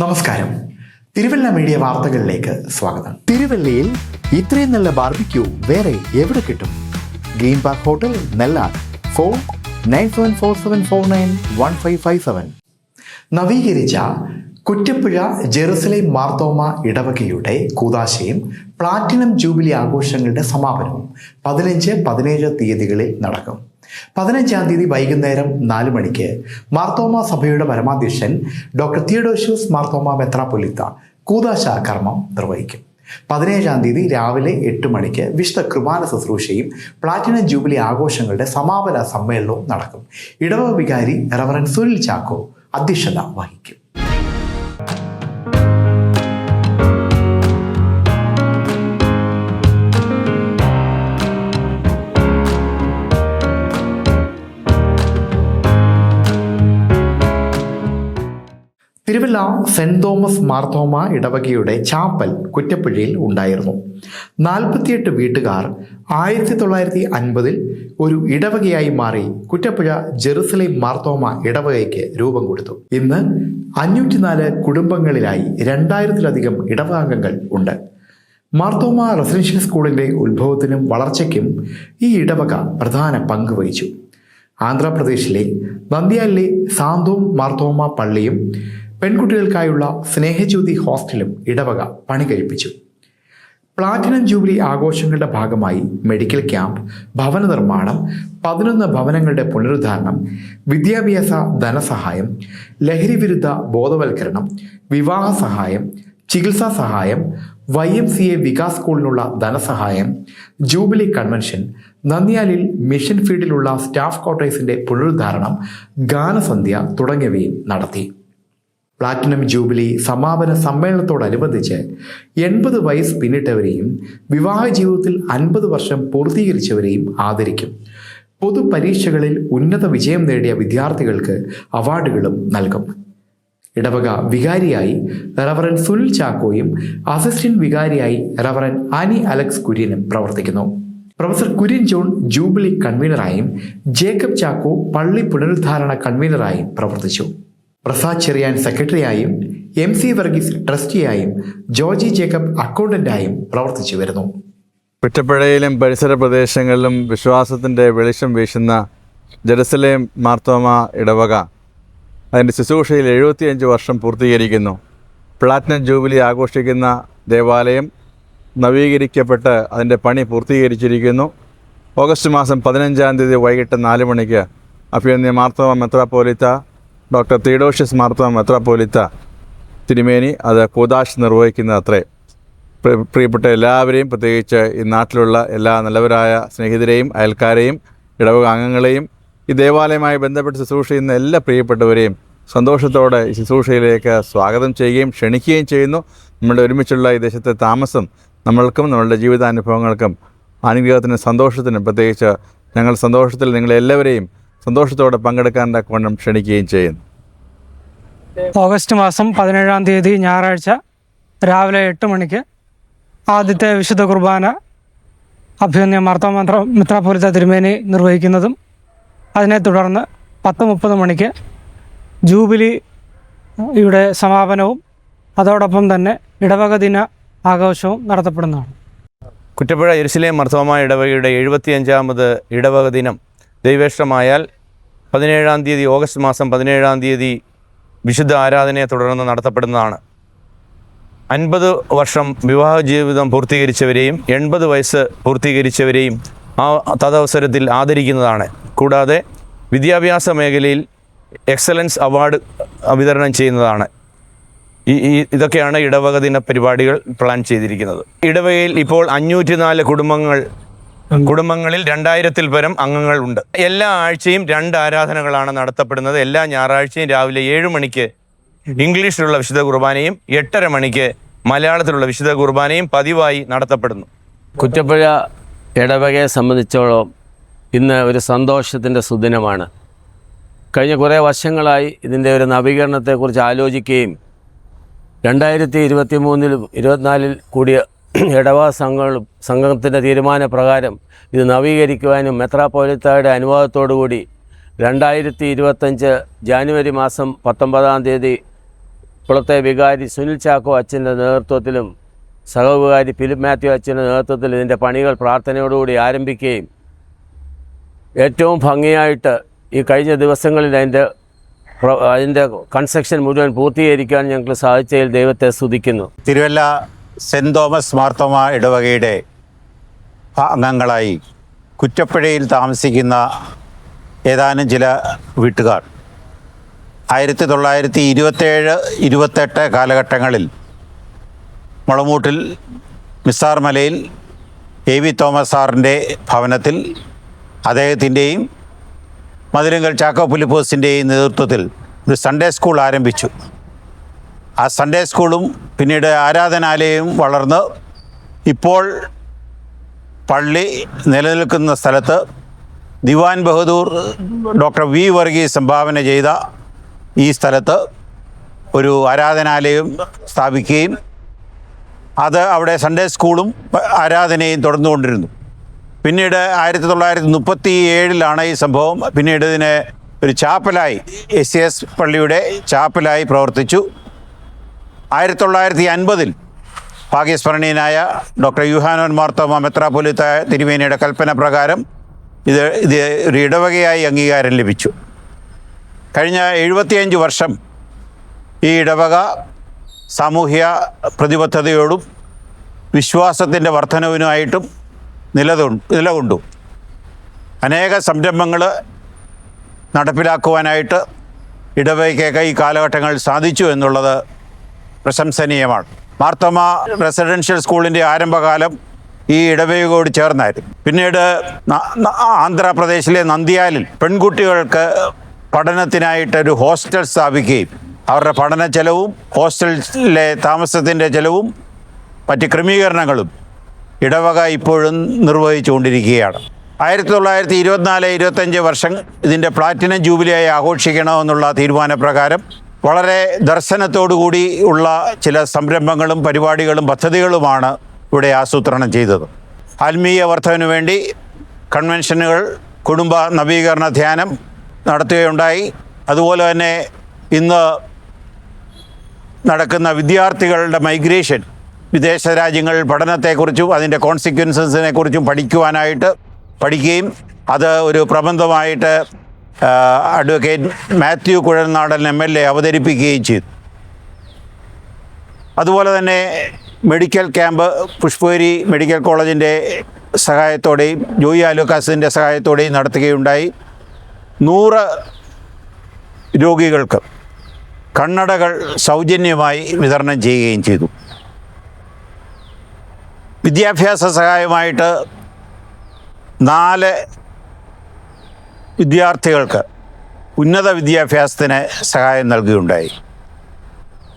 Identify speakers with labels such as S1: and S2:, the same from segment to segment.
S1: നമസ്കാരം. തിരുവല്ല മീഡിയ വാർത്തകളിലേക്ക് സ്വാഗതം. തിരുവല്ലയിൽ ഇത്രയും നല്ല ബാർബിക്യൂ വേറെ എവിടെ കിട്ടും? Green park hotel നെല്ലാർ phone nine seven four seven four nine one five five seven നവീകരിച്ച കുറ്റപ്പുഴ ജെറുസലേം മാർത്തോമ ഇടവകയുടെ കൂതാശയും പ്ലാറ്റിനം ജൂബിലി ആഘോഷങ്ങളുടെ സമാപനവും പതിനഞ്ച് പതിനേഴ് തീയതികളിൽ നടക്കും. പതിനഞ്ചാം തീയതി വൈകുന്നേരം നാല് മണിക്ക് മാർത്തോമ സഭയുടെ പരമാധ്യക്ഷൻ ഡോക്ടർ തിയഡോഷ്യസ് മാർത്തോമ മെത്രാപൊലിത്ത കൂതാശ കർമ്മം നിർവഹിക്കും. പതിനേഴാം തീയതി രാവിലെ എട്ട് മണിക്ക് വിശുദ്ധ കൃപാന ശുശ്രൂഷയും പ്ലാറ്റിനം ജൂബിലി ആഘോഷങ്ങളുടെ സമാപന സമ്മേളനവും നടക്കും. ഇടവ വികാരി റവറൻ സുനിൽ ചാക്കോ അധ്യക്ഷത വഹിക്കും. തിരുവല്ല സെന്റ് തോമസ് മാർത്തോമ ഇടവകയുടെ ചാപ്പൽ കുറ്റപ്പുഴയിൽ ഉണ്ടായിരുന്നു. നാൽപ്പത്തിയെട്ട് വീട്ടുകാർ ആയിരത്തി തൊള്ളായിരത്തി അൻപതിൽ ഒരു ഇടവകയായി മാറി കുറ്റപ്പുഴ ജെറുസലേം മാർത്തോമ ഇടവകയ്ക്ക് രൂപം കൊടുത്തു. ഇന്ന് അഞ്ഞൂറ്റിനാല് കുടുംബങ്ങളിലായി രണ്ടായിരത്തിലധികം ഇടവകാംഗങ്ങൾ ഉണ്ട്. മാർത്തോമ റെസിഡൻഷ്യൽ സ്കൂളിന്റെ ഉത്ഭവത്തിനും വളർച്ചയ്ക്കും ഈ ഇടവക പ്രധാന പങ്ക് വഹിച്ചു. ആന്ധ്രാപ്രദേശിലെ നന്ദ്യാലിലെ സാന്തോം മാർത്തോമ പള്ളിയും പെൺകുട്ടികൾക്കായുള്ള സ്നേഹജ്യോതി ഹോസ്റ്റലും ഇടവക പണി കഴിപ്പിച്ചു പ്ലാറ്റിനം ജൂബിലി ആഘോഷങ്ങളുടെ ഭാഗമായി മെഡിക്കൽ ക്യാമ്പ് ഭവന നിർമ്മാണം പതിനൊന്ന് ഭവനങ്ങളുടെ പുനരുദ്ധാരണം വിദ്യാഭ്യാസ ധനസഹായം ലഹരി വിരുദ്ധ ബോധവൽക്കരണം വിവാഹ സഹായം ചികിത്സാ സഹായം Y M C A Vikas സ്കൂളിനുള്ള ധനസഹായം ജൂബിലി കൺവെൻഷൻ നന്ദിയാലിൽ മിഷൻ ഫീൽഡിലുള്ള സ്റ്റാഫ് ക്വാർട്ടേഴ്സിന്റെ പുനരുദ്ധാരണം ഗാനസന്ധ്യ തുടങ്ങിയവയും നടത്തി. പ്ലാറ്റിനം ജൂബിലി സമാപന സമ്മേളനത്തോടനുബന്ധിച്ച് എൺപത് വയസ്സ് പിന്നിട്ടവരെയും വിവാഹ ജീവിതത്തിൽ അൻപത് വർഷം പൂർത്തീകരിച്ചവരെയും ആദരിക്കും. പൊതുപരീക്ഷകളിൽ ഉന്നത വിജയം നേടിയ വിദ്യാർത്ഥികൾക്ക് അവാർഡുകളും നൽകും. ഇടവക വികാരിയായി റവറൻ സുനിൽ ചാക്കോയും അസിസ്റ്റന്റ് വികാരിയായി റവറൻ ആനി അലക്സ് കുര്യനും പ്രവർത്തിക്കുന്നു. പ്രൊഫസർ കുര്യൻ ജോൺ ജൂബിലി കൺവീനറായും ജേക്കബ് ചാക്കോ പള്ളി പുനരുദ്ധാരണ കൺവീനറായും പ്രവർത്തിച്ചു. പ്രസാദ് ചെറിയാൻ സെക്രട്ടറിയായും എം സി വർഗീസ് ട്രസ്റ്റിയായും ജോർജി ജേക്കബ് അക്കൗണ്ടന്റായും പ്രവർത്തിച്ചു വരുന്നു.
S2: കുറ്റപ്പുഴയിലും പരിസര പ്രദേശങ്ങളിലും വിശ്വാസത്തിന്റെ വെളിച്ചം വീശുന്ന ജെറുസലേം മാർത്തോമ ഇടവക അതിന്റെ ശുശ്രൂഷയിൽ എഴുപത്തിയഞ്ച് വർഷം പൂർത്തീകരിക്കുന്നു. പ്ലാറ്റിനം ജൂബിലി ആഘോഷിക്കുന്ന ദേവാലയം നവീകരിക്കപ്പെട്ട് അതിന്റെ പണി പൂർത്തീകരിച്ചിരിക്കുന്നു. ഓഗസ്റ്റ് മാസം പതിനഞ്ചാം തീയതി വൈകിട്ട് നാല് മണിക്ക്. അഭ്യന്യ മാർത്തോമ മെത്രാപ്പോലിത്ത ഡോക്ടർ തീഡോഷ്യസ് മാർത്തോം മെത്രാപ്പോലിത്ത തിരുമേനി അത് കൂതാശ് നിർവഹിക്കുന്നത് അത്രേ പ്രിയപ്പെട്ട എല്ലാവരെയും പ്രത്യേകിച്ച് ഈ നാട്ടിലുള്ള എല്ലാ നല്ലവരായ സ്നേഹിതരെയും അയൽക്കാരെയും ഇടവക അംഗങ്ങളെയും ഈ ദേവാലയമായി ബന്ധപ്പെട്ട് ശുശ്രൂഷ ചെയ്യുന്ന എല്ലാ പ്രിയപ്പെട്ടവരെയും സന്തോഷത്തോടെ ഈ ശുശ്രൂഷയിലേക്ക് സ്വാഗതം ചെയ്യുകയും ക്ഷണിക്കുകയും ചെയ്യുന്നു. നമ്മുടെ ഒരുമിച്ചുള്ള ഈ ദേശത്തെ താമസം നമ്മൾക്കും നമ്മളുടെ ജീവിതാനുഭവങ്ങൾക്കും അനുഗ്രഹത്തിനും സന്തോഷത്തിനും പ്രത്യേകിച്ച് ഞങ്ങൾ സന്തോഷത്തിൽ നിങ്ങളെല്ലാവരെയും സന്തോഷത്തോടെ പങ്കെടുക്കാൻ തക്കവണ്ണം ക്ഷണിക്കുകയും ചെയ്യുന്നു.
S3: ഓഗസ്റ്റ് മാസം പതിനേഴാം തീയതി ഞായറാഴ്ച രാവിലെ എട്ട് മണിക്ക് ആദ്യത്തെ വിശുദ്ധ കുർബാന അഭ്യന്യ മാർത്തോമന്ത്ര മിത്രാപുരത്ത തിരുമേനി നിർവഹിക്കുന്നതും അതിനെ തുടർന്ന് പത്ത് മുപ്പത് മണിക്ക് ജൂബിലി ഇവിടെ സമാപനവും അതോടൊപ്പം തന്നെ ഇടവക ദിന ആഘോഷവും നടത്തപ്പെടുന്നതാണ്.
S4: കുറ്റപ്പുഴ എരുസലേം മർത്തവമായ ഇടവകയുടെ എഴുപത്തിയഞ്ചാമത് ഇടവക ദിനം ദൈവേഷ്ടമായാൽ പതിനേഴാം തീയതി ഓഗസ്റ്റ് മാസം പതിനേഴാം തീയതി വിശുദ്ധ ആരാധനയെ തുടർന്ന് നടത്തപ്പെടുന്നതാണ്. അൻപത് വർഷം വിവാഹ ജീവിതം പൂർത്തീകരിച്ചവരെയും എൺപത് വയസ്സ് പൂർത്തീകരിച്ചവരെയും ആ തദവസരത്തിൽ ആദരിക്കുന്നതാണ്. കൂടാതെ വിദ്യാഭ്യാസ മേഖലയിൽ എക്സലൻസ് അവാർഡ് വിതരണം ചെയ്യുന്നതാണ്. ഈ ഇതൊക്കെയാണ് ഇടവക ദിന പരിപാടികൾ പ്ലാൻ ചെയ്തിരിക്കുന്നത്. ഇടവകയിൽ ഇപ്പോൾ അഞ്ഞൂറ്റിനാല് കുടുംബങ്ങൾ കുടുംബങ്ങളിൽ രണ്ടായിരത്തിൽ പരം അംഗങ്ങൾ ഉണ്ട്. എല്ലാ ആഴ്ചയും രണ്ട് ആരാധനകളാണ് നടത്തപ്പെടുന്നത്. എല്ലാ ഞായറാഴ്ചയും രാവിലെ ഏഴ് മണിക്ക് ഇംഗ്ലീഷിലുള്ള വിശുദ്ധ കുർബാനയും എട്ടര മണിക്ക് മലയാളത്തിലുള്ള വിശുദ്ധ കുർബാനയും പതിവായി നടത്തപ്പെടുന്നു.
S5: കുറ്റപ്പുഴ ഇടവകയെ സംബന്ധിച്ചോളം ഇന്ന് ഒരു സന്തോഷത്തിന്റെ സുദിനമാണ്. കഴിഞ്ഞ കുറേ വർഷങ്ങളായി ഇതിന്റെ ഒരു നവീകരണത്തെക്കുറിച്ച് ആലോചിക്കുകയും രണ്ടായിരത്തി ഇരുപത്തി മൂന്നിലും ഇരുപത്തിനാലിൽ കൂടിയ ഇടവക സംഘങ്ങളും സംഘത്തിന്റെ തീരുമാനപ്രകാരം ഇത് നവീകരിക്കുവാനും മെത്രാപ്പോലിത്തയുടെ അനുവാദത്തോടുകൂടി രണ്ടായിരത്തി ഇരുപത്തഞ്ച് ജാനുവരി മാസം പത്തൊമ്പതാം തീയതി കുളത്തെ വികാരി സുനിൽ ചാക്കോ അച്ഛന്റെ നേതൃത്വത്തിലും സഹവികാരി ഫിലിപ്പ് മാത്യു അച്ഛന്റെ നേതൃത്വത്തിൽ ഇതിന്റെ പണികൾ പ്രാർത്ഥനയോടുകൂടി ആരംഭിക്കുകയും ഏറ്റവും ഭംഗിയായിട്ട് ഈ കഴിഞ്ഞ ദിവസങ്ങളിൽ അതിന്റെ അതിന്റെ കൺസ്ട്രക്ഷൻ മുഴുവൻ പൂർത്തീകരിക്കാൻ ഞങ്ങൾക്ക് സാധിച്ചതിൽ ദൈവത്തെ സ്തുതിക്കുന്നു.
S6: തിരുവല്ല സെന്റ് തോമസ് മാർത്തോമ ഇടവകയുടെ അംഗങ്ങളായി കുറ്റപ്പുഴയിൽ താമസിക്കുന്ന ഏതാനും ചില വീട്ടുകാർ. ആയിരത്തി തൊള്ളായിരത്തി ഇരുപത്തേഴ് ഇരുപത്തെട്ട് കാലഘട്ടങ്ങളിൽ മുളമൂട്ടിൽ മിസാർ മലയിൽ എ വി തോമസ് സാറിന്റെ ഭവനത്തിൽ അദ്ദേഹത്തിന്റെയും മധുരങ്കൽ ചാക്കോ പുലിപ്പോസിന്റെയും നേതൃത്വത്തിൽ ഒരു സൺഡേ സ്കൂൾ ആരംഭിച്ചു. ആ സൺഡേ സ്കൂളും പിന്നീട് ആരാധനാലയവും വളർന്ന് ഇപ്പോൾ പള്ളി നിലനിൽക്കുന്ന സ്ഥലത്ത് ദിവാൻ ബഹദൂർ ഡോക്ടർ വി വർഗീസ് സംഭാവന ചെയ്ത ഈ സ്ഥലത്ത് ഒരു ആരാധനാലയം സ്ഥാപിക്കുകയും അത് അവിടെ സൺഡേ സ്കൂളും ആരാധനയും തുടർന്നുകൊണ്ടിരുന്നു. പിന്നീട് ആയിരത്തി തൊള്ളായിരത്തി മുപ്പത്തി ഏഴിലാണ് ഈ സംഭവം. പിന്നീട് ഇതിനെ ഒരു ചാപ്പലായി എസ് സി എസ് പള്ളിയുടെ ചാപ്പലായി പ്രവർത്തിച്ചു. ആയിരത്തി തൊള്ളായിരത്തി അൻപതിൽ ഭാഗ്യസ്മരണീയനായ ഡോക്ടർ യുഹാനോൻ മാർത്തോമ മെത്രാപൊലിത്ത തിരുമേനിയുടെ കൽപ്പന പ്രകാരം ഇത് ഇത് ഒരു ഇടവകയായി അംഗീകാരം ലഭിച്ചു. കഴിഞ്ഞ എഴുപത്തിയഞ്ച് വർഷം ഈ ഇടവക സാമൂഹ്യ പ്രതിബദ്ധതയോടും വിശ്വാസത്തിന്റെ വർധനവിനുമായിട്ടും നിലതു നിലകൊണ്ടു. അനേക സംരംഭങ്ങൾ നടപ്പിലാക്കുവാനായിട്ട് ഇടവകയ്ക്കൊക്കെ ഈ കാലഘട്ടങ്ങളിൽ സാധിച്ചു എന്നുള്ളത് പ്രശംസനീയമാണ്. മാർത്തോമ റെസിഡൻഷ്യൽ സ്കൂളിന്റെ ആരംഭകാലം ഈ ഇടവകയോട് ചേർന്നായിരുന്നു. പിന്നീട് ആന്ധ്രാപ്രദേശിലെ നന്ദിയാലിൽ പെൺകുട്ടികൾക്ക് പഠനത്തിനായിട്ട് ഒരു ഹോസ്റ്റൽ സ്ഥാപിക്കുകയും അവരുടെ പഠന ചെലവും ഹോസ്റ്റലിലെ താമസത്തിന്റെ ചെലവും മറ്റ് ക്രമീകരണങ്ങളും ഇടവക ഇപ്പോഴും നിർവഹിച്ചുകൊണ്ടിരിക്കുകയാണ്. ആയിരത്തി തൊള്ളായിരത്തി ഇരുപത്തിനാല് ഇരുപത്തഞ്ച് വർഷം ഇതിന്റെ പ്ലാറ്റിനം ജൂബിലിയായി ആഘോഷിക്കണമെന്നുള്ള തീരുമാനപ്രകാരം വളരെ ദർശനത്തോടുകൂടി ഉള്ള ചില സംരംഭങ്ങളും പരിപാടികളും പദ്ധതികളുമാണ് ഇവിടെ ആസൂത്രണം ചെയ്തത്. ആത്മീയ വർദ്ധവിനു വേണ്ടി കൺവെൻഷനുകൾ കുടുംബ നവീകരണ ധ്യാനം നടത്തുകയുണ്ടായി. അതുപോലെ തന്നെ ഇന്ന് നടക്കുന്ന വിദ്യാർത്ഥികളുടെ മൈഗ്രേഷൻ വിദേശ രാജ്യങ്ങളിൽ പഠനത്തെക്കുറിച്ചും അതിന്റെ കോൺസിക്വൻസസിനെക്കുറിച്ചും പഠിക്കുവാനായിട്ട് പഠിക്കുകയും അത് ഒരു പ്രബന്ധമായിട്ട് advocate Mathew Kuzhalnadan M L A അവതരിപ്പിക്കുകയും ചെയ്തു. അതുപോലെ തന്നെ മെഡിക്കൽ ക്യാമ്പ് പുഷ്പേരി മെഡിക്കൽ കോളേജിന്റെ സഹായത്തോടെയും ജോയി ആലുക്കാസിന്റെ സഹായത്തോടെയും നടത്തുകയുണ്ടായി. നൂറ് രോഗികൾക്ക് കണ്ണടകൾ സൗജന്യമായി വിതരണം ചെയ്യുകയും ചെയ്തു. വിദ്യാഭ്യാസ സഹായമായിട്ട് നാല് വിദ്യാർത്ഥികൾക്ക് ഉന്നത വിദ്യാഭ്യാസത്തിന് സഹായം നൽകുകയുണ്ടായി.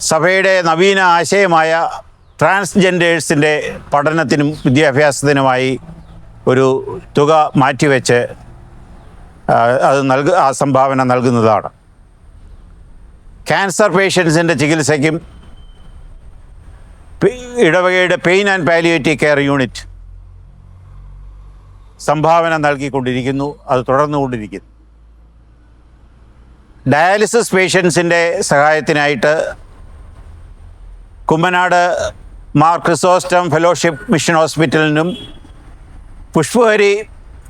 S6: സഭയുടെ നവീന ആശയമായ ട്രാൻസ്ജെൻഡേഴ്സിന്റെ പഠനത്തിനും വിദ്യാഭ്യാസത്തിനുമായി ഒരു തുക മാറ്റിവെച്ച് അത് നൽക ആ സംഭാവന നൽകുന്നതാണ്. ക്യാൻസർ പേഷ്യൻസിന്റെ ചികിത്സയ്ക്കും ഇടവകയുടെ pain and palliative care unit സംഭാവന നൽകിക്കൊണ്ടിരിക്കുന്നു അത് തുടർന്നുകൊണ്ടിരിക്കുന്നു. ഡയാലിസിസ് പേഷ്യൻസിന്റെ സഹായത്തിനായിട്ട് Kumbanad Mar Chrysostom fellowship mission ഹോസ്പിറ്റലിനും Pushpahari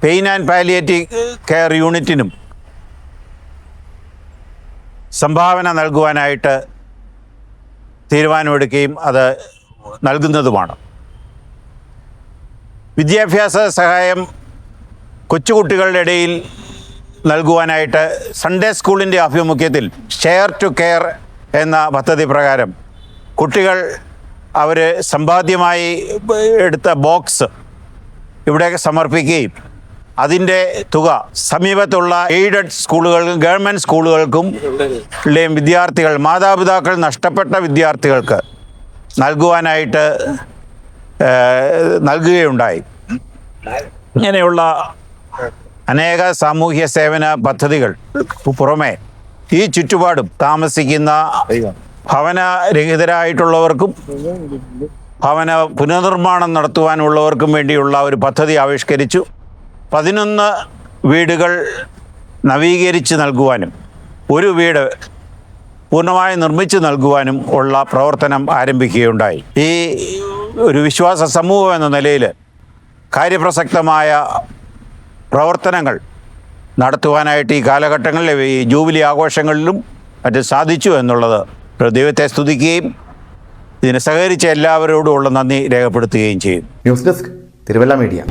S6: pain and palliative care യൂണിറ്റിനും സംഭാവന നൽകുവാനായിട്ട് തീരുമാനമെടുക്കുകയും അത് നൽകുന്നതുമാണ്. വിദ്യാഭ്യാസ സഹായം കൊച്ചുകുട്ടികളുടെ ഇടയിൽ നൽകുവാനായിട്ട് സൺഡേ സ്കൂളിന്റെ ആഭിമുഖ്യത്തിൽ ഷെയർ ടു കെയർ എന്ന പദ്ധതി പ്രകാരം കുട്ടികൾ അവർ സമ്പാദ്യമായി എടുത്ത ബോക്സ് ഇവിടെ സമർപ്പിക്കുകയും അതിന്റെ തുക സമീപത്തുള്ള എയ്ഡഡ് സ്കൂളുകൾക്കും ഗവൺമെന്റ് സ്കൂളുകൾക്കും വിദ്യാർത്ഥികൾ മാതാപിതാക്കൾ നഷ്ടപ്പെട്ട വിദ്യാർത്ഥികൾക്ക് നൽകുവാനായിട്ട് നൽകുകയുണ്ടായി. ഇങ്ങനെയുള്ള അനേക സാമൂഹ്യ സേവന പദ്ധതികൾ പുറമെ ഈ ചുറ്റുപാടും താമസിക്കുന്ന ഭവനരഹിതരായിട്ടുള്ളവർക്കും ഭവന പുനർനിർമ്മാണം നടത്തുവാനുള്ളവർക്കും വേണ്ടിയുള്ള ഒരു പദ്ധതി ആവിഷ്കരിച്ചു. പതിനൊന്ന് വീടുകൾ നവീകരിച്ച് നൽകുവാനും ഒരു വീട് പൂർണമായി നിർമ്മിച്ച് നൽകുവാനും ഉള്ള പ്രവർത്തനം ആരംഭിക്കുകയുണ്ടായി. ഈ ഒരു വിശ്വാസ സമൂഹം എന്ന നിലയിൽ കാര്യപ്രസക്തമായ പ്രവർത്തനങ്ങൾ നടത്തുവാനായിട്ട് ഈ കാലഘട്ടങ്ങളിലെ ഈ ജൂബിലി ആഘോഷങ്ങളിലും മറ്റും സാധിച്ചു എന്നുള്ളത് ദൈവത്തെ സ്തുതിക്കുകയും ഇതിന് സഹകരിച്ച എല്ലാവരോടുമുള്ള നന്ദി രേഖപ്പെടുത്തുകയും ചെയ്യും.
S1: News desk Thiruvalla media.